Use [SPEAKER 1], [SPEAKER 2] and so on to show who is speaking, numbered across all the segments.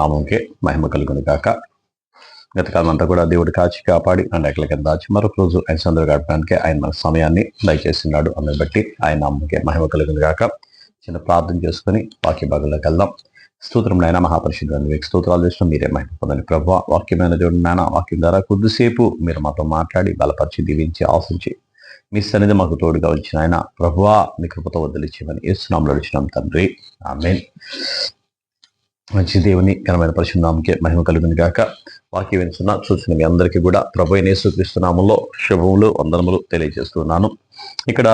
[SPEAKER 1] నామంకే మహిమ కలుగును కాక గతకాలం అంతా కూడా దేవుడు కాచి కాపాడి అండ్ ఎక్కల కింద దాచి మరొక రోజు ఆయన సందరు గడపడానికి ఆయన మన సమయాన్ని దయచేస్తున్నాడు. అందుని బట్టి ఆయన నామంకే మహిమ కలుగును కాక చిన్న ప్రార్థన చేసుకుని వాక్య భాగంలోకి వెళ్దాం. స్తోత్రం నాయన మహాపరిశుద్ధమైన మీకు స్తోత్రాలు చేసిన మీరే మహిమ పొందని ప్రభావ వాక్యమైన దేవుడు నాయన వాక్యం ద్వారా కొద్దిసేపు మీరు మాతో మాట్లాడి బలపరిచి దీవించి ఆశించి మీ సన్నిధి మాకు తోడుగా వచ్చిన ఆయన ప్రభువా మీ కృపతో వదిలిచ్చేమని ఏసునాంలో వచ్చినాం తండ్రి. ఆమెన్. మంచి దేవుని ఘనమైన పరిశుభ్రామకే మహిమ కలుగుని గాక. వాక్యం వినిస్తున్న చూసిన మీ అందరికీ కూడా ప్రభు నేసుక్రీస్తునామంలో శుభములు వందనములు తెలియజేస్తున్నాను. ఇక్కడ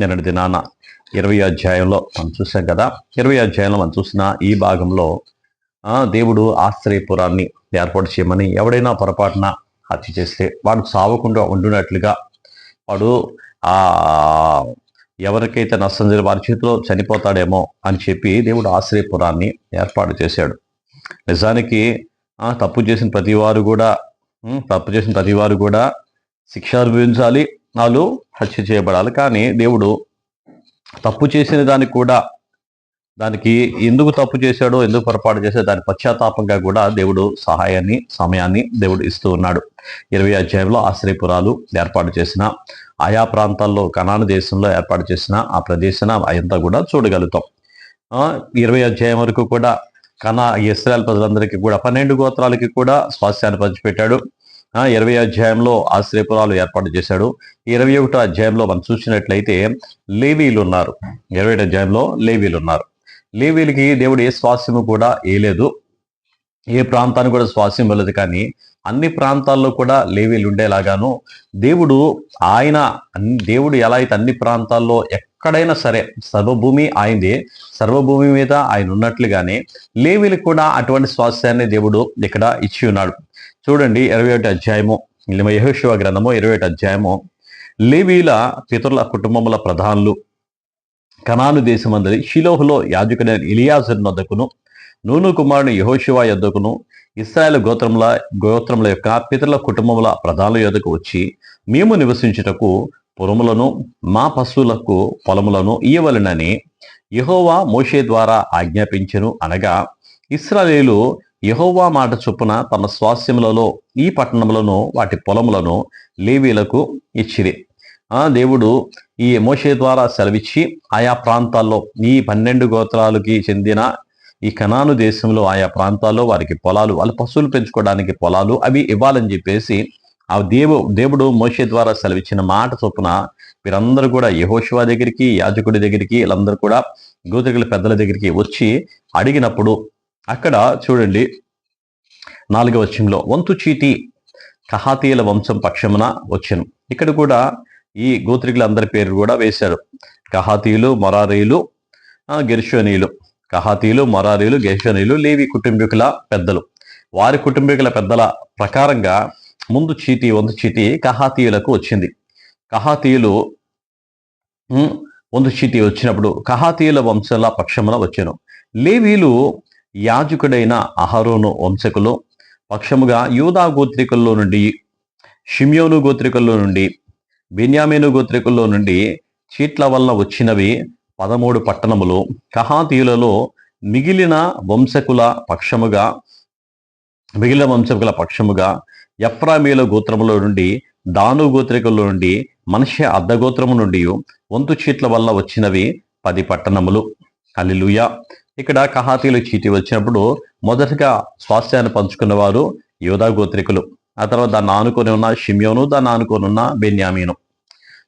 [SPEAKER 1] నిన్నటి దినాన ఇరవై అధ్యాయంలో మనం చూసాం కదా. ఇరవై అధ్యాయంలో మనం చూసిన ఈ భాగంలో దేవుడు ఆశ్చర్యపురాన్ని ఏర్పాటు చేయమని ఎవడైనా పొరపాటున హత్య చేస్తే వాడు సావకుండా ఉండునట్లుగా వాడు ఆ ఎవరికైతే నష్టం జరిగి వారి చేతిలో చనిపోతాడేమో అని చెప్పి దేవుడు ఆశ్రయపురాన్ని ఏర్పాటు చేశాడు. నిజానికి తప్పు చేసిన ప్రతి వారు కూడా తప్పు చేసిన ప్రతి వారు కూడా శిక్ష అనుభవించాలి వాళ్ళు హత్య చేయబడాలి. కానీ దేవుడు తప్పు చేసిన దానికి కూడా దానికి ఎందుకు తప్పు చేశాడో ఎందుకు పొరపాటు చేశాడో దాని పశ్చాత్తాపంగా కూడా దేవుడు సహాయాన్ని సమయాన్ని దేవుడు ఇస్తూ ఉన్నాడు. ఇరవై అధ్యాయంలో ఆశ్రయపురాలు ఏర్పాటు చేసిన ఆయా ప్రాంతాల్లో కనాన దేశంలో ఏర్పాటు చేసిన ఆ ప్రదేశం అయంతా కూడా చూడగలుగుతాం. ఇరవై అధ్యాయం వరకు కూడా కనా ఇస్రాయల్ ప్రజలందరికీ కూడా పన్నెండు గోత్రాలకి కూడా స్వాస్థ్యాన్ని పంచిపెట్టాడు. ఇరవై అధ్యాయంలో ఆశ్రయపురాలు ఏర్పాటు చేశాడు. ఇరవై ఒకటో అధ్యాయంలో మనం చూసినట్లయితే లేవీలు ఉన్నారు. ఇరవై అధ్యాయంలో లేవీలు ఉన్నారు. లేవీలకి దేవుడు ఏ స్వాస్యము కూడా వేయలేదు. ఏ ప్రాంతానికి కూడా స్వాస్యం వెళ్ళదు. కానీ అన్ని ప్రాంతాల్లో కూడా లేవీలు ఉండేలాగాను దేవుడు ఆయన దేవుడు ఎలా అయితే అన్ని ప్రాంతాల్లో ఎక్కడైనా సరే సర్వభూమి ఆయనదే సర్వభూమి మీద ఆయన ఉన్నట్లుగానే లేవీలకు కూడా అటువంటి స్వాస్యాన్ని దేవుడు ఇక్కడ ఇచ్చి ఉన్నాడు. చూడండి ఇరవై ఒకటి అధ్యాయము యహోశివ గ్రంథము ఇరవై ఒకటి అధ్యాయము. లేవీల పితరుల కుటుంబముల ప్రధానులు కనాను దేశమందరి షిలోహులో యాజకుడైన ఇలియాజర్ నొద్దకును నూను కుమారుని యహోశివ యొద్దకును ఇస్రాయల్ గోత్రముల గోత్రముల యొక్క పితరుల కుటుంబముల ప్రధానుల యొద్దకు వచ్చి మేము నివసించుటకు పురములను మా పశువులకు పొలములను ఇయ్యవలెనని యహోవా మోషే ద్వారా ఆజ్ఞాపించెను అనగా ఇస్రాయేలు యహోవా మాట చొప్పున తమ స్వాస్యములలో ఈ పట్టణములను వాటి పొలములను లేవీలకు ఇచ్చిరి. ఆ దేవుడు ఈ మోషే ద్వారా సెలవిచ్చి ఆయా ప్రాంతాల్లో ఈ పన్నెండు గోత్రాలకి చెందిన ఈ కనాను దేశంలో ఆయా ప్రాంతాల్లో వారికి పొలాలు వాళ్ళ పశువులు పెంచుకోవడానికి పొలాలు అవి ఇవ్వాలని చెప్పేసి ఆ దేవు దేవుడు మోషే ద్వారా సెలవిచ్చిన మాట చొప్పున వీరందరూ కూడా యహోశివా దగ్గరికి యాజకుడి దగ్గరికి వీళ్ళందరూ కూడా గోత్రికుల పెద్దల దగ్గరికి వచ్చి అడిగినప్పుడు అక్కడ చూడండి నాలుగవ వచ్చంలో వంతు చీటి కహాతీయుల వంశం పక్షమున వచ్చెను. ఇక్కడ కూడా ఈ గోత్రికులందరి పేరు కూడా వేశారు కహాతీయులు మొరారీలు ఆ, గెర్షోనీయులు. కహాతీయులు మొరారీలు గెర్షోనీయులు లేవి కుటుంబీకుల పెద్దలు. వారి కుటుంబీకుల పెద్దల ప్రకారంగా ముందు చీటి వంతు చీటి కహాతీయులకు వచ్చింది. కహాతీయులు వంతు చీటి వచ్చినప్పుడు కహాతీయుల వంశాల పక్షమున వచ్చాను లేవీలు యాజకుడైన అహరోను వంశకులు. పక్షముగా యూదా గోత్రికుల్లో నుండి షిమ్యోను గోత్రికుల్లో నుండి బెన్యామీను గోత్రికుల్లో నుండి చీట్ల వలన వచ్చినవి పదమూడు పట్టణములు. కహాతీయులలో మిగిలిన వంశకుల పక్షముగా మిగిలిన వంశకుల పక్షముగా ఎఫ్రామీల గోత్రములో నుండి దాను గోత్రికుల్లో నుండి మనిషి అర్ధగోత్రము నుండి వంతు చీట్ల వల్ల వచ్చినవి పది పట్టణములు. అలిలుయ ఇక్కడ కహాతీలు చీటి వచ్చినప్పుడు మొదటగా స్వాస్థ్యాన్ని పంచుకున్నవారు యోధా గోత్రికులు. ఆ తర్వాత దాన్ని ఆనుకొని ఉన్న షిమ్యోను దాన్ని ఆనుకొని ఉన్న బెన్యామీను.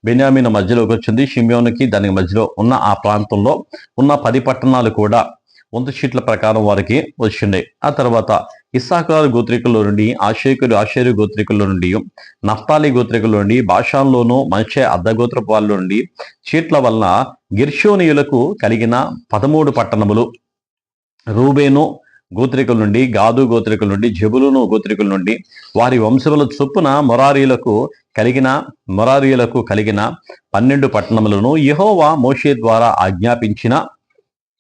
[SPEAKER 1] బెన్యామీను మధ్యలోకి వచ్చింది. షిమ్యోనుకి దానికి మధ్యలో ఉన్న ఆ ప్రాంతంలో ఉన్న పది పట్టణాలు కూడా వంతు షీట్ల ప్రకారం వారికి వచ్చిండే. ఆ తర్వాత ఇస్సాకారు గోత్రికుల్లో నుండి ఆశేకులు ఆషేరు గోత్రికుల్లో నుండి నఫ్తాలి గోత్రికుల నుండి భాషాల్లోనూ మంచి అర్ధగోత్రపు వాళ్ళ నుండి చీట్ల వలన గిర్షోనియులకు కలిగిన పదమూడు పట్టణములు. రూబేను గోత్రికుల నుండి గాదు గోత్రికుల నుండి జబులును గోత్రికుల నుండి వారి వంశముల చొప్పున మొరారీలకు కలిగిన మొరారీలకు కలిగిన పన్నెండు పట్టణములను యహోవా మోషే ద్వారా ఆజ్ఞాపించిన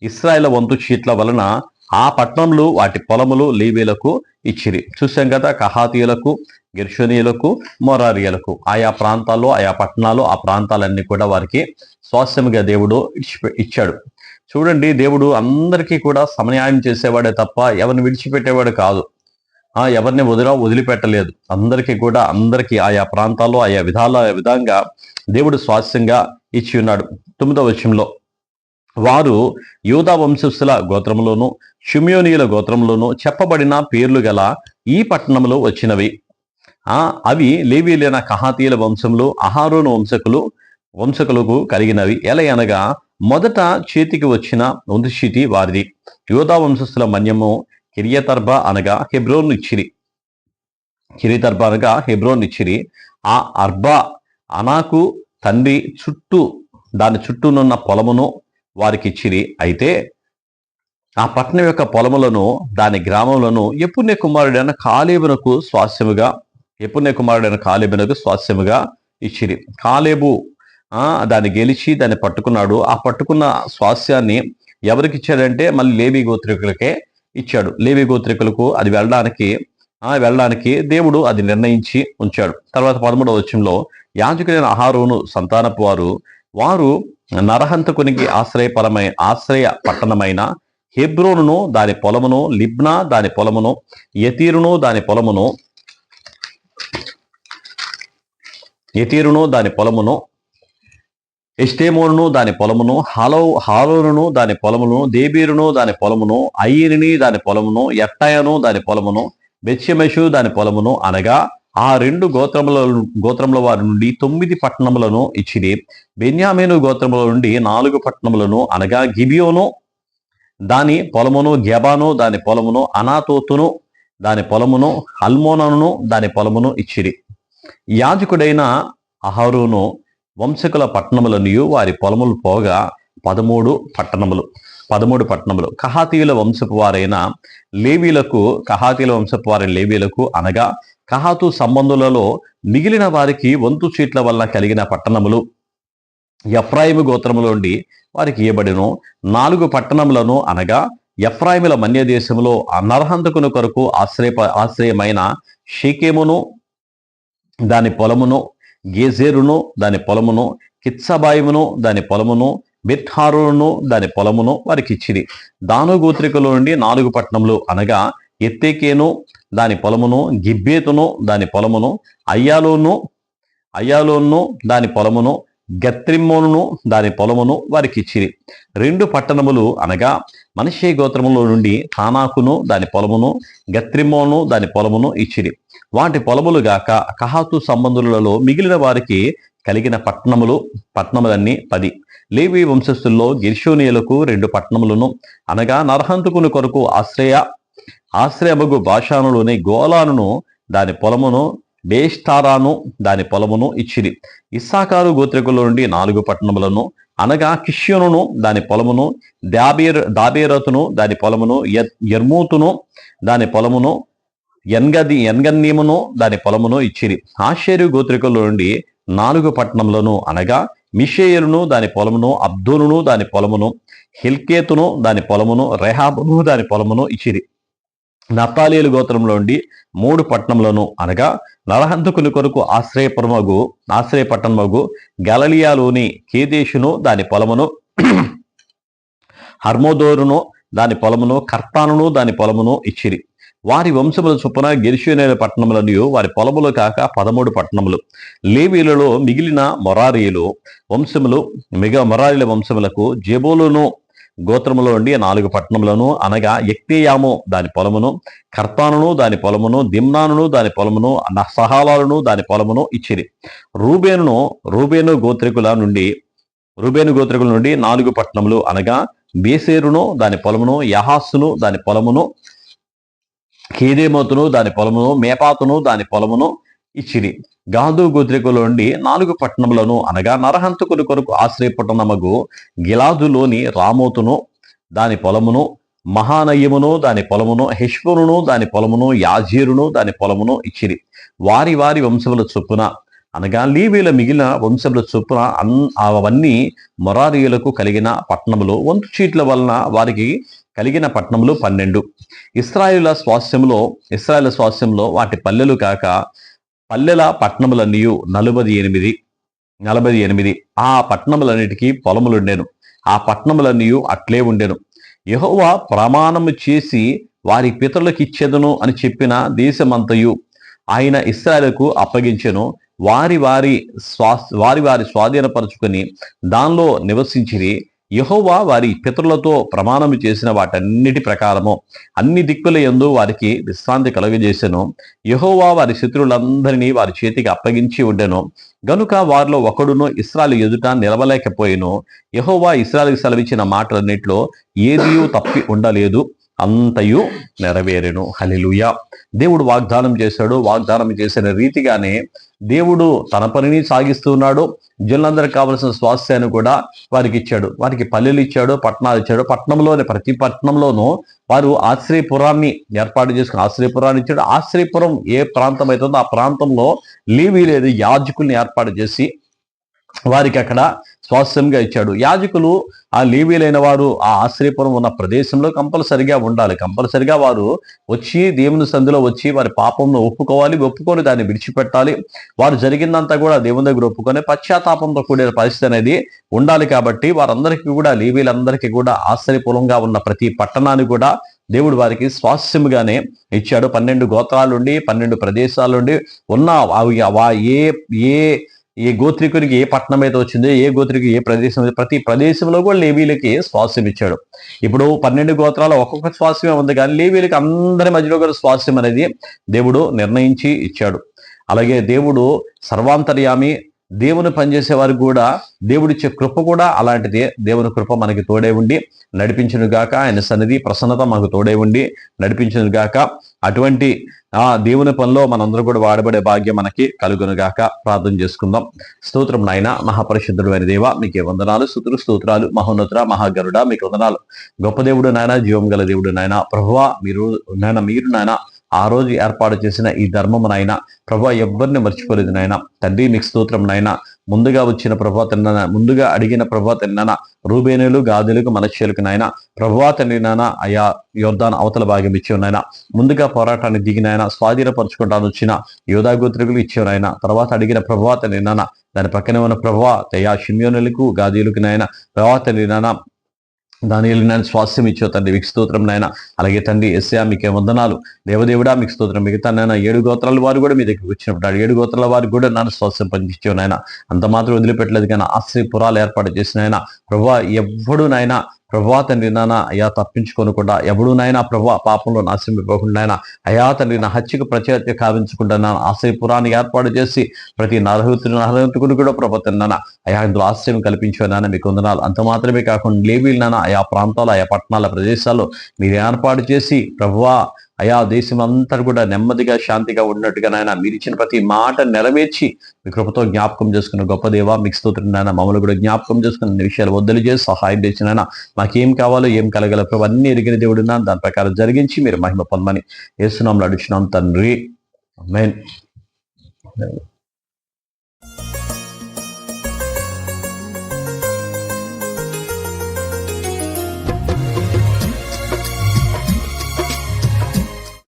[SPEAKER 1] ఇస్రాయల వంతు చీట్ల వలన ఆ పట్టణములు వాటి పొలములు లీవీలకు ఇచ్చిరి. చూసాం కదా కహాతీయులకు గిర్షనీయులకు మొరారియలకు. ఆయా ప్రాంతాల్లో ఆయా పట్టణాలు ఆ ప్రాంతాలన్నీ కూడా వారికి స్వాస్థ్యముగా దేవుడు ఇచ్చి- ఇచ్చాడు. చూడండి దేవుడు అందరికీ కూడా సమన్యాయం చేసేవాడే తప్ప ఎవరిని విడిచిపెట్టేవాడు కాదు. ఆ ఎవరిని వదిలా వదిలిపెట్టలేదు. అందరికీ కూడా అందరికీ ఆయా ప్రాంతాల్లో ఆయా విధాల విధంగా దేవుడు స్వాస్థ్యంగా ఇచ్చి ఉన్నాడు. తొమ్మిదవ విషయంలో వారు యూదా వంశస్థుల గోత్రంలోను షుమ్యోనీయుల గోత్రంలోను చెప్పబడిన పేర్లు గల ఈ పట్టణంలో వచ్చినవి. ఆ అవి లేవీలైన కహాతీయుల వంశంలో అహారోను వంశకులు వంశకులకు కలిగినవి. ఎలా అనగా మొదట చేతికి వచ్చిన వంశీతి వారిది. యోధా వంశస్థుల మన్యము కిరియతర్భ అనగా హెబ్రోన్ ఇచ్చిరి. కిరియతర్భ అనగా హెబ్రోన్ ఇచ్చిరి. ఆ అర్బా అనాకు తండ్రి చుట్టూ దాని చుట్టూనున్న పొలమును వారికి ఇచ్చిరి. అయితే ఆ పట్టణం యొక్క పొలములను దాని గ్రామములను ఎప్పుణ్య కుమారుడైన కాలేబునకు స్వాస్యముగా ఎప్పుణ్య కుమారుడైన కాలేబునకు స్వాస్యముగా ఇచ్చిరి. కాలేబు దాన్ని గెలిచి దాన్ని పట్టుకున్నాడు. ఆ పట్టుకున్న స్వాస్యాన్ని ఎవరికి ఇచ్చాడంటే మళ్ళీ లేబీ గోత్రికులకే ఇచ్చాడు. లేబీ గోత్రికులకు అది వెళ్ళడానికి ఆ వెళ్ళడానికి దేవుడు అది నిర్ణయించి ఉంచాడు. తర్వాత పదమూడవ వచ్చంలో యాజకుడైన ఆహారును సంతానపు వారు వారు నరహంతకునికి ఆశ్రయపరమై ఆశ్రయ పట్టణమైన హెబ్రోనును దాని పొలమును లిబ్నా దాని పొలమును యతీరును దాని పొలమును యతీరును దాని పొలమును ఎస్టేమోను దాని పొలమును హాలో హాలోను దాని పొలమును దేబీరును దాని పొలమును అయ్యిరిని దాని పొలమును ఎట్టయను దాని పొలమును బెత్యమెషు దాని పొలమును అనగా ఆ రెండు గోత్రముల గోత్రముల వారి నుండి తొమ్మిది పట్టణములను ఇచ్చిరి. బెన్యామేను గోత్రముల నుండి నాలుగు పట్టణములను అనగా గిబియోను దాని పొలమును గెబాను దాని పొలమును అనాతోతును దాని పొలమును హల్మోనను దాని పొలమును ఇచ్చిరి. యాజకుడైన అహరును వంశకుల పట్టణములనియు వారి పొలములు పోగా పదమూడు పట్టణములు పదమూడు పట్టణములు. కహాతీయుల వంశపు వారైన లేవీలకు కహాతీయుల వంశపు వారి లేవీలకు అనగా కహాతు సంబంధులలో మిగిలిన వారికి వంతు చీట్ల వల్ల కలిగిన పట్టణములు. ఎఫ్రాయిము గోత్రములోండి వారికి ఇవ్వబడిను నాలుగు పట్టణములను అనగా ఎఫ్రాయిముల మన్యదేశంలో అనర్హంతకును నరహంతకుని కొరకు ఆశ్రయ ఆశ్రయమైన షేకేమును దాని పొలమును గేజేరును దాని పొలమును కిత్సబాయిమును దాని పొలమును బిర్హారును దాని పొలమును వారికి ఇచ్చిరి. దాను గోత్రికలో నుండి నాలుగు పట్టణములు అనగా ఎత్తేకేను దాని పొలమును గిబ్బేతును దాని పొలమును అయ్యాలోను అయ్యాలోను దాని పొలమును గత్రిమ్మోనును దాని పొలమును వారికి ఇచ్చిరి. రెండు పట్టణములు అనగా మనిషి గోత్రములో నుండి తానాకును దాని పొలమును గత్రిమ్మోను దాని పొలమును ఇచ్చిరి. వాటి పొలములు గాక కహాతు సంబంధులలో మిగిలిన వారికి కలిగిన పట్టణములు పట్టణములన్నీ పది. లేవి వంశస్థుల్లో గిర్షోనియలకు రెండు పట్టణములను. అనగా నరహంతుకుని కొరకు ఆశ్రయ ఆశ్రయమగు భాషానులోని గోలానును దాని పొలమును బేష్తారాను దాని పొలమును ఇచ్చిరి. ఇస్సాకారు గోత్రికుల నుండి నాలుగు పట్టణములను. అనగా కిష్యోనును దాని పొలమును దాబేర్ దాబేరతును దాని పొలమును ఎర్మూతును దాని పొలమును ఎన్గది ఎన్గన్నీమును దాని పొలమును ఇచ్చిరి. ఆశ్చర్య గోత్రికుల నుండి నాలుగు పట్టణములను అనగా మిషేయులను దాని పొలమును అబ్దూనును దాని పొలమును హిల్కేతును దాని పొలమును రెహాబును దాని పొలమును ఇచ్చిరి. నతాలియలు గోత్రంలో ఉండి మూడు పట్టణములను అనగా నరహంతకుని కొరకు ఆశ్రయపురమగు ఆశ్రయపట్టణమగు గలలియాలోని కేదేశును దాని పొలమును హర్మోదోరును దాని పొలమును కర్తానును దాని పొలమును ఇచ్చిరి. వారి వంశముల చొప్పున గిరిషునేల పట్టణములను వారి పొలములు కాక పదమూడు పట్టణములు. లేవీలలో మిగిలిన మొరారీలు వంశములు మిగ మొరారీల వంశములకు జేబోలును గోత్రములో ఉండి నాలుగు పట్టణములను అనగా ఎక్తేయాము దాని పొలమును కర్తానును దాని పొలమును దిమ్నానును దాని పొలమును సహాలాలను దాని పొలమును ఇచ్చిరి. రూబేనును రూబేను గోత్రికుల నుండి రూబేను గోత్రికుల నుండి నాలుగు పట్టణములు అనగా బేసేరును దాని పొలమును యహాస్సును దాని పొలమును కేదేమోతును దాని పొలమును మేపాతును దాని పొలమును ఇచ్చిరి. గాదు గోత్రికుల నుండి నాలుగు పట్టణములను అనగా నరహంతకుని కొరకు ఆశ్రయపట్టణమగు గిలాదులోని రామోతును దాని పొలమును మహానయ్యమును దాని పొలమును హెష్పును దాని పొలమును యాజీరును దాని పొలమును ఇచ్చిరి. వారి వారి వంశముల చొప్పున అనగా లీవీల మిగిలిన వంశముల చొప్పున అన్ అవన్నీ మొరారీయులకు కలిగిన పట్టణములు. వంతు చీట్ల వలన వారికి కలిగిన పట్టణములు పన్నెండు. ఇస్రాయిల స్వాస్థ్యంలో ఇస్రాయిల స్వాస్థ్యంలో వాటి పల్లెలు కాక పల్లెల పట్టణములన్నీయు నలభై ఎనిమిది నలభై ఎనిమిది. ఆ పట్టణములన్నిటికీ పొలములుండెను. ఆ పట్టణములన్నీయు అట్లే ఉండెను. యహోవా ప్రమాణము చేసి వారి పితరులకు ఇచ్చేదను అని చెప్పిన దేశమంతయు ఆయన ఇస్రాయలకు అప్పగించెను. వారి వారి స్వా వారి వారి స్వాధీనపరుచుకొని దానిలో నివసించిరి. యహోవా వారి పితరులతో ప్రమాణము చేసిన వాటన్నిటి ప్రకారము అన్ని దిక్కుల ఎందు వారికి విశ్రాంతి కలుగజేసెను. యహోవా వారి శత్రువులందరినీ వారి చేతికి అప్పగించి ఉండెను. గనుక వారిలో ఒకడును ఇస్రాలు ఎదుట నిలవలేకపోయిను. యహోవా ఇస్రాలకు సెలవిచ్చిన మాటలన్నిట్లో ఏదియూ తప్పి ఉండలేదు. అంతయు నెరవేరెను. హలిలుయ దేవుడు వాగ్దానం చేశాడు. వాగ్దానం చేసిన రీతిగానే దేవుడు తన పనిని సాగిస్తున్నాడు. జనులందరికి కావలసిన స్వాస్థ్యాన్ని కూడా వారికి ఇచ్చాడు. వారికి పల్లెలు ఇచ్చాడు పట్టణాలు ఇచ్చాడు. పట్టణంలోని ప్రతి పట్టణంలోనూ వారు ఆశ్రయపురాన్ని ఏర్పాటు చేసుకుని ఆశ్రయపురాన్ని ఇచ్చాడు. ఆశ్రయపురం ఏ ప్రాంతం అవుతుందో ఆ ప్రాంతంలో లీవీ లేదు యాజకుల్ని ఏర్పాటు చేసి వారికి అక్కడ స్వాస్థ్యంగా ఇచ్చాడు. యాజకులు ఆ లీవీలైన వారు ఆ ఆశ్రయపురం ఉన్న ప్రదేశంలో కంపల్సరిగా ఉండాలి. కంపల్సరిగా వారు వచ్చి దేవుని సంధిలో వచ్చి వారి పాపంను ఒప్పుకోవాలి. ఒప్పుకొని దాన్ని విడిచిపెట్టాలి. వారు జరిగిందంతా కూడా దేవుని దగ్గర ఒప్పుకొని పశ్చాత్తాపంతో కూడిన పరిస్థితి అనేది ఉండాలి కాబట్టి వారందరికీ కూడా లీవీలందరికీ కూడా ఆశ్రయపురంగా ఉన్న ప్రతి పట్టణాన్ని కూడా దేవుడు వారికి స్వాస్థ్యముగానే ఇచ్చాడు. పన్నెండు గోత్రాలుండి పన్నెండు ప్రదేశాలుండి ఉన్న అవి ఏ ఏ ఏ గోత్రికునికి ఏ పట్టణం అయితే వచ్చిందో ఏ గోత్రికి ఏ ప్రదేశం ప్రతి ప్రదేశంలో కూడా లేవీలకి స్వాస్యం ఇచ్చాడు. ఇప్పుడు పన్నెండు గోత్రాలు ఒక్కొక్క స్వాస్యమే ఉంది కానీ లేవీలకి అందరి మధ్యలో కూడా స్వాస్యం అనేది దేవుడు నిర్ణయించి ఇచ్చాడు. అలాగే దేవుడు సర్వాంతర్యామి దేవుని పనిచేసే వారికి కూడా దేవుడిచ్చే కృప కూడా అలాంటిదే. దేవుని కృప మనకి తోడే ఉండి నడిపించును గాక ఆయన సన్నిధి ప్రసన్నత మనకు తోడే ఉండి నడిపించును గాక అటువంటి ఆ దేవుని పనిలో మనందరూ కూడా వాడబడే భాగ్యం మనకి కలుగునుగాక ప్రార్థన చేసుకుందాం. స్తోత్రం నాయన మహాపరిశుద్ధుడు అయిన దేవ మీకే వందనాలు స్తుతులు స్తోత్రాలు మహోన్నతుర మహాగరుడ మీకు వందనాలు. గొప్ప దేవుడు నాయన జీవం గల దేవుడు నాయన ప్రభువా మీరు నాయన మీరు నాయన ఆ రోజు ఏర్పాటు చేసిన ఈ ధర్మము నాయన ప్రభా ఎవ్వరిని మర్చిపోలేదు నాయన. తండ్రి నీకు స్తోత్రం నాయన. ముందుగా వచ్చిన ప్రభా తిన్న ముందుగా అడిగిన ప్రభా తిన్నాన రూబేనులు గాదులకు మనశ్శేలకు నాయన ప్రభా తండ్రి నాయన అయా యోర్దాన్ అవతల భాగం ఇచ్చేవు నాయన. ముందుగా పోరాటానికి దిగిన ఆయన స్వాధీనపరచుకుంటాను వచ్చిన యోధా గోత్రికులు ఇచ్చేవు నాయన. తర్వాత అడిగిన ప్రభా తండ్రి నాయన దాని పక్కనే ఉన్న ప్రభా తయా షిమ్యోనులకు గాదీలకు నాయన ప్రభా తండ్రి నాయన దాని నేను స్వాస్థ్యం ఇచ్చో తండ్రి. మీకు స్తోత్రం నాయన. అలాగే తండ్రి ఎస్యా మీకే వందనాలు. దేవదేవుడా మీకు స్తోత్రం. మిగతా నాయన ఏడు గోత్రాల వారు కూడా మీ దగ్గరికి వచ్చినప్పుడు ఏడు గోత్రాల వారు కూడా నన్ను స్వాస్థ్యం పంపించావు నాయన. అంత మాత్రం వదిలిపెట్టలేదు కానీ ఆశ్రయపురాలు ఏర్పాటు చేసిన ఆయన ప్రభా ఎవ్వడు నాయన ప్రభా తండ్రి నాన్న అయా తప్పించుకోనకుండా ఎవడు నాయన ప్రభా పాపంలో నాశనమైపోకుండా నాయన అయా తండ్రి నా హత్యకు ప్రత్యేక కావించకుండా నాన్న ఆశ్రయపురాన్ని ఏర్పాటు చేసి ప్రతి నరహతుడు నరహతుకుడు కూడా ప్రభా నాన్న అయా ఇందులో ఆశ్రయం కల్పించే మీకు వందనాలు. అంత మాత్రమే కాకుండా లేవీలు నాన్న ఆయా ప్రాంతాలు ఆయా పట్టణాల ప్రదేశాల్లో మీరు ఏర్పాటు చేసి ప్రభువా అయా దేశం అంతా కూడా నెమ్మదిగా శాంతిగా ఉన్నట్టుగా నాయన మీరు ఇచ్చిన ప్రతి మాట నెరవేర్చి మీ కృపతో జ్ఞాపకం చేసుకున్న గొప్ప దేవ మీకు స్తోత్రం నాయన. మమ్మల్ని కూడా జ్ఞాపకం చేసుకున్న విషయాలు వద్దలు చేసి సహాయం చేసిన నాయన. మాకేం కావాలో ఏం కలగల ప్రభు అన్ని ఎరిగిన దేవుడు నా దాని ప్రకారం జరిగించి మీరు మహిమ పొందమని వేస్తున్నాం అడుచున్నాం తండ్రి. ఆమేన్.